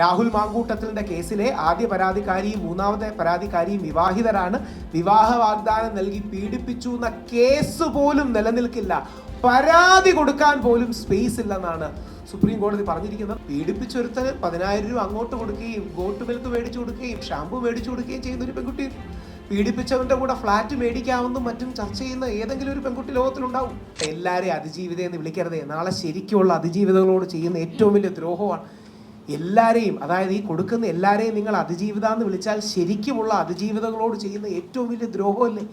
രാഹുൽ മാങ്കൂട്ടത്തിന്റെ കേസിലെ ആദ്യ പരാതിക്കാരിയും മൂന്നാമത്തെ പരാതിക്കാരിയും വിവാഹിതരാണ്. വിവാഹ വാഗ്ദാനം നൽകി പീഡിപ്പിച്ചു എന്ന കേസ് പോലും നിലനിൽക്കില്ല. പരാതി കൊടുക്കാൻ പോലും സ്പേസ് ഇല്ലെന്നാണ് സുപ്രീം കോടതി പറഞ്ഞിരിക്കുന്നത്. പീഡിപ്പിച്ചൊരുത്തന് പതിനായിരം രൂപ അങ്ങോട്ട് കൊടുക്കുകയും ഗോട്ട് മിൽക്ക് മേടിച്ചു കൊടുക്കുകയും ഷാമ്പു മേടിച്ചു കൊടുക്കുകയും ചെയ്യുന്ന ഒരു പെൺകുട്ടി. പീഡിപ്പിച്ചവന്റെ കൂടെ ഫ്ലാറ്റ് മേടിക്കാമെന്നും മറ്റും ചർച്ച ചെയ്യുന്ന ഏതെങ്കിലും ഒരു പെൺകുട്ടി ലോകത്തിലുണ്ടാവും. എല്ലാവരെയും അതിജീവിതം എന്ന് വിളിക്കരുതേ. നാളെ ശരിക്കുള്ള അതിജീവിതങ്ങളോട് ചെയ്യുന്ന ഏറ്റവും വലിയ ദ്രോഹമാണ്. എല്ലാരെയും അതായത് ഈ കൊടുക്കുന്ന എല്ലാവരെയും നിങ്ങൾ അതിജീവിത എന്ന് വിളിച്ചാൽ ശരിക്കുമുള്ള അതിജീവിതങ്ങളോട് ചെയ്യുന്ന ഏറ്റവും വലിയ ദ്രോഹമല്ലേ?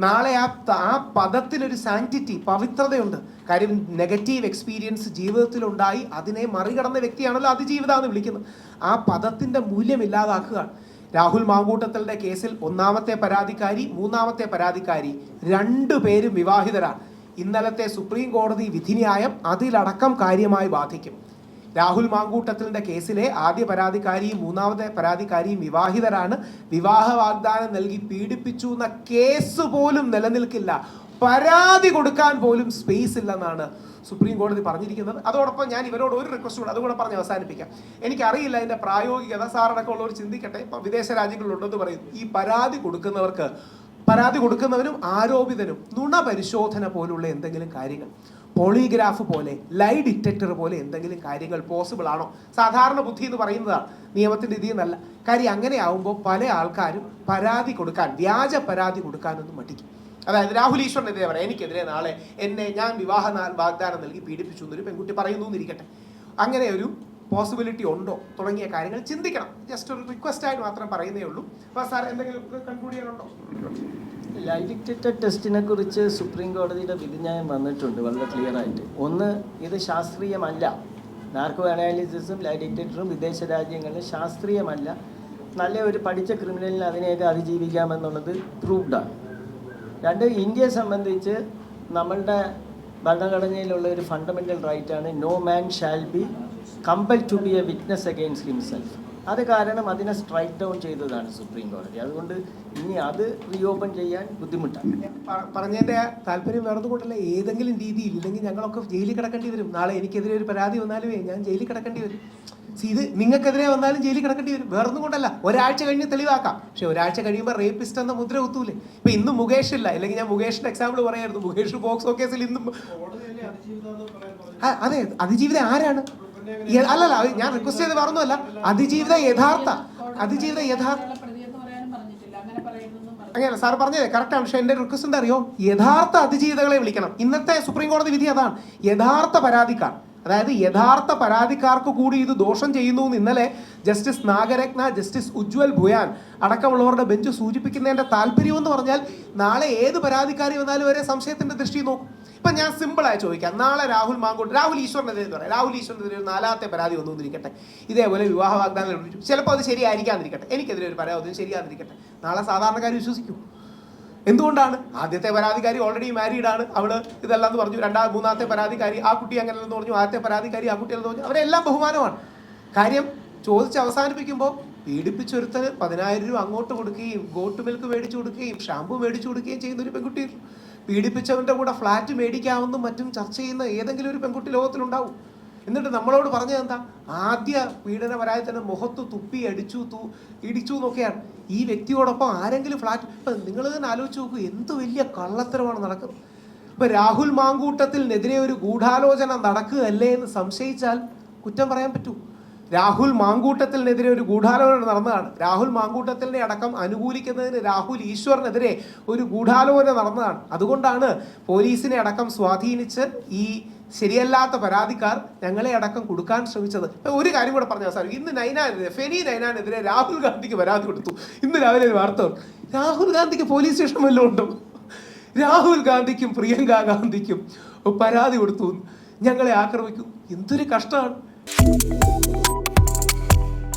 നാളെ ആ ആ പദത്തിനൊരു സാന്റിറ്റി പവിത്രതയുണ്ട്. കാര്യം നെഗറ്റീവ് എക്സ്പീരിയൻസ് ജീവിതത്തിലുണ്ടായി അതിനെ മറികടന്ന വ്യക്തിയാണല്ലോ അതിജീവിത എന്ന് വിളിക്കുന്നത്. ആ പദത്തിന്റെ മൂല്യം ഇല്ലാതാക്കുകയാണ് രാഹുൽ മാങ്കൂട്ടത്തലിന്റെ കേസിൽ ഒന്നാമത്തെ പരാതിക്കാരി മൂന്നാമത്തെ പരാതിക്കാരി രണ്ടു പേരും വിവാഹിതരാണ്. ഇന്നലത്തെ സുപ്രീം കോടതി വിധിന്യായം അതിലടക്കം കാര്യമായി ബാധിക്കും. രാഹുൽ മാങ്കൂട്ടത്തിലിന്റെ കേസിലെ ആദ്യ പരാതിക്കാരിയും മൂന്നാമത്തെ പരാതിക്കാരിയും വിവാഹിതരാണ്. വിവാഹ വാഗ്ദാനം നൽകി പീഡിപ്പിച്ചു എന്ന കേസ് പോലും നിലനിൽക്കില്ല. പരാതി കൊടുക്കാൻ പോലും സ്പേസ് ഇല്ലെന്നാണ് സുപ്രീം കോടതി പറഞ്ഞിരിക്കുന്നത്. അതോടൊപ്പം ഞാൻ ഇവരോട് ഒരു റിക്വസ്റ്റ് കൂടെ അതുകൂടെ പറഞ്ഞ് അവസാനിപ്പിക്കാം. എനിക്കറിയില്ല അതിന്റെ പ്രായോഗികത. സാറടക്കം ഉള്ളവർ ചിന്തിക്കട്ടെ. ഇപ്പം വിദേശ രാജ്യങ്ങളിലുണ്ടെന്ന് പറയുന്നു. ഈ പരാതി കൊടുക്കുന്നവർക്ക് പരാതി കൊടുക്കുന്നവനും ആരോപിതനും നുണ പരിശോധന പോലുള്ള എന്തെങ്കിലും കാര്യങ്ങൾ. പോളിഗ്രാഫ് പോലെ ലൈ ഡിറ്റക്ടർ പോലെ എന്തെങ്കിലും കാര്യങ്ങൾ പോസിബിൾ ആണോ? സാധാരണ ബുദ്ധി എന്ന് പറയുന്നതാണ്. നിയമത്തിന്റെ ഇതിൽ നിന്നല്ല കാര്യം അങ്ങനെ ആവുമ്പോൾ പല ആൾക്കാരും പരാതി കൊടുക്കാൻ വ്യാജ പരാതി കൊടുക്കാനൊന്നും മടിക്കും. അതായത് രാഹുൽ ഈശ്വറിനെതിരെ പറയാം എനിക്കെതിരെ നാളെ എന്നെ ഞാൻ വിവാഹ വാഗ്ദാനം നൽകി പീഡിപ്പിച്ചു എന്നൊരു പെൺകുട്ടി പറയുന്നു എന്നിരിക്കട്ടെ. അങ്ങനെ ഒരു പോസിബിലിറ്റി ഉണ്ടോ തുടങ്ങിയ കാര്യങ്ങൾ ചിന്തിക്കണം. ജസ്റ്റ് ഒരു റിക്വസ്റ്റ് ആയിട്ട് മാത്രം പറയുന്നേ ഉള്ളൂ. അപ്പോൾ സാർ എന്തെങ്കിലും കൺക്ലൂഡ് ചെയ്യാനുണ്ടോ? ലൈ ഡിറ്റക്റ്റഡ് ടെസ്റ്റിനെ കുറിച്ച് സുപ്രീം കോടതിയുടെ വിധിന്യായം വന്നിട്ടുണ്ട് വളരെ ക്ലിയർ ആയിട്ട്. ഒന്ന് ഇത് ശാസ്ത്രീയമല്ല. നാർക്കോ അനാലിസിസും ലൈ ഡിറ്റക്ടറും വിദേശ രാജ്യങ്ങളിൽ ശാസ്ത്രീയമല്ല. നല്ല ഒരു പഠിച്ച ക്രിമിനലിന് അതിനെയൊക്കെ അതിജീവിക്കാമെന്നുള്ളത് പ്രൂവ്ഡാണ് രണ്ട് ഇന്ത്യയെ സംബന്ധിച്ച് നമ്മളുടെ ഭരണഘടനയിലുള്ള ഒരു fundamental റൈറ്റാണ് no man shall be compel to be a witness against himself അത് കാരണം അതിനെ സ്ട്രൈക്ക് ഡൗൺ ചെയ്തതാണ് സുപ്രീം കോടതി അതുകൊണ്ട് ഇനി അത് റീഓപ്പൺ ചെയ്യാൻ ബുദ്ധിമുട്ടാണ്. പറഞ്ഞതിന്റെ പറഞ്ഞതിന്റെ താല്പര്യം വേറൊന്നും കൊണ്ടല്ല ഏതെങ്കിലും രീതിയിൽ ഇല്ലെങ്കിൽ ഞങ്ങളൊക്കെ ജയിലിൽ കിടക്കേണ്ടി വരും. നാളെ എനിക്കെതിരെ ഒരു പരാതി വന്നാലുമേ ഞാൻ ജയിലിൽ കിടക്കേണ്ടി വരും. ഇത് നിങ്ങൾക്കെതിരെ വന്നാലും ജയിലിൽ കിടക്കേണ്ടി വരും. വേറൊന്നും കൊണ്ടല്ല ഒരാഴ്ച കഴിഞ്ഞ് തെളിവാക്കാം. പക്ഷെ ഒരാഴ്ച കഴിയുമ്പോൾ റേപ്പിസ്റ്റ് എന്ന മുദ്ര ഒത്തൂലേ ഇപ്പൊ ഇന്ന് മുകേഷ് ഇല്ല. അല്ലെങ്കിൽ ഞാൻ മുകേഷിന്റെ എക്സാമ്പിൾ പറയായിരുന്നു. മുകേഷ് ബോക്സ് കേസിൽ ഇന്നും അതെ. അതിജീവിത ആരാണ്? അല്ലല്ല ഞാൻ റിക്വസ്റ്റ് ചെയ്ത് പറഞ്ഞല്ല അതിജീവിത യഥാർത്ഥ. അതിജീവിത യഥാർത്ഥ അങ്ങനെ സാർ പറഞ്ഞത് കറക്റ്റാണ് പക്ഷെ എന്റെ റിക്വസ്റ്റ് എന്താ അറിയോ? യഥാർത്ഥ അതിജീവിതകളെ വിളിക്കണം. ഇന്നത്തെ സുപ്രീം കോടതി വിധി അതാണ്. യഥാർത്ഥ പരാതിക്കാർ. അതായത് യഥാർത്ഥ പരാതിക്കാർക്ക് കൂടി ഇത് ദോഷം ചെയ്യുന്നു എന്ന് ഇന്നലെ ജസ്റ്റിസ് നാഗരത്ന ജസ്റ്റിസ് ഉജ്വൽ ഭുയാൻ അടക്കമുള്ളവരുടെ ബെഞ്ച് സൂചിപ്പിക്കുന്നതിന്റെ താല്പര്യം എന്ന് പറഞ്ഞാൽ നാളെ ഏത് പരാതിക്കാരി വന്നാലും വരെ സംശയത്തിന്റെ ദൃഷ്ടി നോക്കും. ഇപ്പം ഞാൻ സിമ്പിളായി ചോദിക്കാം. നാളെ രാഹുൽ മാങ്കോട്ട് രാഹുൽ ഈശ്വറിനെതിരെ എന്ന് പറയാം. രാഹുൽ ഈശ്വറിനെതിരെ ഒരു നാലാമത്തെ പരാതി വന്നുകൊണ്ടിരിക്കട്ടെ ഇതേപോലെ വിവാഹ വാഗ്ദാനം ചിലപ്പോൾ അത് ശരിയായിരിക്കാതിരിക്കട്ടെ. എനിക്കെതിരെ ഒരു പരാതി ശരിയാതിരിക്കട്ടെ നാളെ സാധാരണക്കാർ വിശ്വസിക്കും. എന്തുകൊണ്ടാണ്? ആദ്യത്തെ പരാതിക്കാരി ഓൾറെഡി മാരീഡ് ആണ്. അവൾ ഇതെല്ലാം എന്ന് പറഞ്ഞു. രണ്ടാം മൂന്നാമത്തെ പരാതിക്കാരി ആ കുട്ടി അങ്ങനെയെന്ന് പറഞ്ഞു. ആദ്യത്തെ പരാതിക്കാരി ആ കുട്ടിയെന്ന് പറഞ്ഞു. അവരെല്ലാം ബഹുമാനമാണ്. കാര്യം ചോദിച്ച് അവസാനിപ്പിക്കുമ്പോൾ പീഡിപ്പിച്ചൊരുത്തന് പതിനായിരം രൂപ അങ്ങോട്ട് കൊടുക്കുകയും ഗോട്ട് മിൽക്ക് മേടിച്ചു കൊടുക്കുകയും ഷാമ്പു മേടിച്ചു കൊടുക്കുകയും ചെയ്യുന്ന ഒരു പെൺകുട്ടി പീഡിപ്പിച്ചവന്റെ കൂടെ ഫ്ലാറ്റ് മേടിക്കാമെന്നും മറ്റും ചർച്ച ചെയ്യുന്ന ഏതെങ്കിലും ഒരു പെൺകുട്ടി ലോകത്തിലുണ്ടാവും. എന്നിട്ട് നമ്മളോട് പറഞ്ഞത് എന്താ? ആദ്യ പീഡന വരായ തന്നെ മുഖത്ത് തുപ്പി അടിച്ചു തൂ ഇടിച്ചു എന്നൊക്കെയാണ്. ഈ വ്യക്തിയോടൊപ്പം ആരെങ്കിലും ഫ്ലാറ്റ് ഇപ്പം നിങ്ങൾ തന്നെ ആലോചിച്ച് നോക്കൂ എന്ത് വലിയ കള്ളത്തരമാണ് നടക്കുന്നത്. ഇപ്പം രാഹുൽ മാങ്കൂട്ടത്തിനെതിരെ ഒരു ഗൂഢാലോചന നടക്കുകയല്ലേ എന്ന് സംശയിച്ചാൽ കുറ്റം പറയാൻ പറ്റൂ. രാഹുൽ മാങ്കൂട്ടത്തിനെതിരെ ഒരു ഗൂഢാലോചന നടന്നതാണ്. രാഹുൽ മാങ്കൂട്ടത്തിനെ അടക്കം അനുകൂലിക്കുന്നതിന് രാഹുൽ ഈശ്വറിനെതിരെ ഒരു ഗൂഢാലോചന നടന്നതാണ്. അതുകൊണ്ടാണ് പോലീസിനെ അടക്കം സ്വാധീനിച്ച് ഈ ശരിയല്ലാത്ത പരാതിക്കാർ ഞങ്ങളെ അടക്കം കൊടുക്കാൻ ശ്രമിച്ചത്. ഒരു കാര്യം കൂടെ പറഞ്ഞ സാർ ഇന്ന് നൈനാനെതിരെ ഫെനി നൈനാനെതിരെ രാഹുൽ ഗാന്ധിക്ക് പരാതി കൊടുത്തു. ഇന്ന് രാവിലെ ഒരു വാർത്ത രാഹുൽ ഗാന്ധിക്ക് പോലീസ് സ്റ്റേഷൻ വല്ലതും ഉണ്ടോ? രാഹുൽ ഗാന്ധിക്കും പ്രിയങ്ക ഗാന്ധിക്കും പരാതി കൊടുത്തു. ഞങ്ങളെ ആക്രമിക്കും. എന്തൊരു കഷ്ടമാണ്.